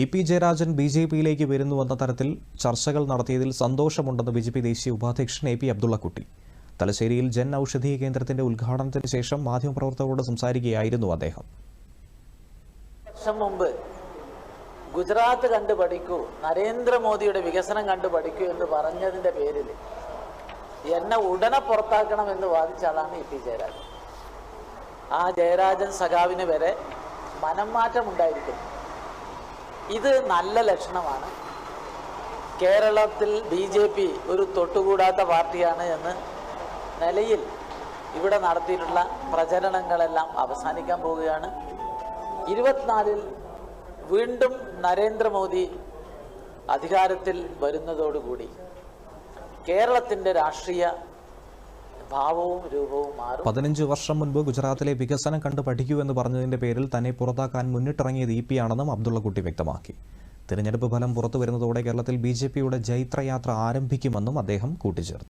E P Jayarajan B J പിയിലേക്ക് വരുന്നുവെന്ന തരത്തിൽ ചർച്ചകൾ നടത്തിയതിൽ സന്തോഷമുണ്ടെന്ന് ബി ജെ പി ദേശീയ ഉപാധ്യക്ഷൻ എ പി അബ്ദുള്ളക്കുട്ടി. തലശ്ശേരിയിൽ ജൻ ഔഷധി കേന്ദ്രത്തിന്റെ ഉദ്ഘാടനത്തിന് ശേഷം മാധ്യമപ്രവർത്തകരോട് സംസാരിക്കുകയായിരുന്നു അദ്ദേഹം. മുമ്പ് ഗുജറാത്ത് കണ്ടു പഠിക്കൂ നരേന്ദ്രമോദിയുടെ വികസനം കണ്ടു പഠിക്കൂ എന്ന് പറഞ്ഞതിന്റെ പേരിൽ എന്നെ ഉടനെ പുറത്താക്കണം എന്ന് വാദിച്ച ആളാണ് ഇ പി ജയരാജൻ. ആ ജയരാജൻ സഖാവിന് വരെ മനംമാറ്റം ഉണ്ടായിരിക്കുന്നു ഇത് നല്ല ലക്ഷണമാണ്. കേരളത്തിൽ ബി ജെ പി ഒരു തൊട്ടുകൂടാത്ത പാർട്ടിയാണ് എന്ന് നിലയിൽ ഇവിടെ നടത്തിയിട്ടുള്ള പ്രചരണങ്ങളെല്ലാം അവസാനിക്കാൻ പോവുകയാണ്. ഇരുപത്തിനാലിൽ വീണ്ടും നരേന്ദ്രമോദി അധികാരത്തിൽ വരുന്നതോടുകൂടി കേരളത്തിന്റെ രാഷ്ട്രീയ പതിനഞ്ച് വർഷം മുൻപ് ഗുജറാത്തിലെ വികസനം കണ്ടു പഠിക്കൂ എന്ന് പറഞ്ഞതിന്റെ പേരിൽ തന്നെ പുറത്താക്കാൻ മുന്നിട്ടിറങ്ങിയത് ഇ പി ആണെന്നും അബ്ദുള്ളക്കുട്ടി വ്യക്തമാക്കി. തിരഞ്ഞെടുപ്പ് ഫലം പുറത്തു വരുന്നതോടെ കേരളത്തിൽ ബി ജെ പിയുടെ ജൈത്രയാത്ര ആരംഭിക്കുമെന്നും അദ്ദേഹം കൂട്ടിച്ചേർത്തു.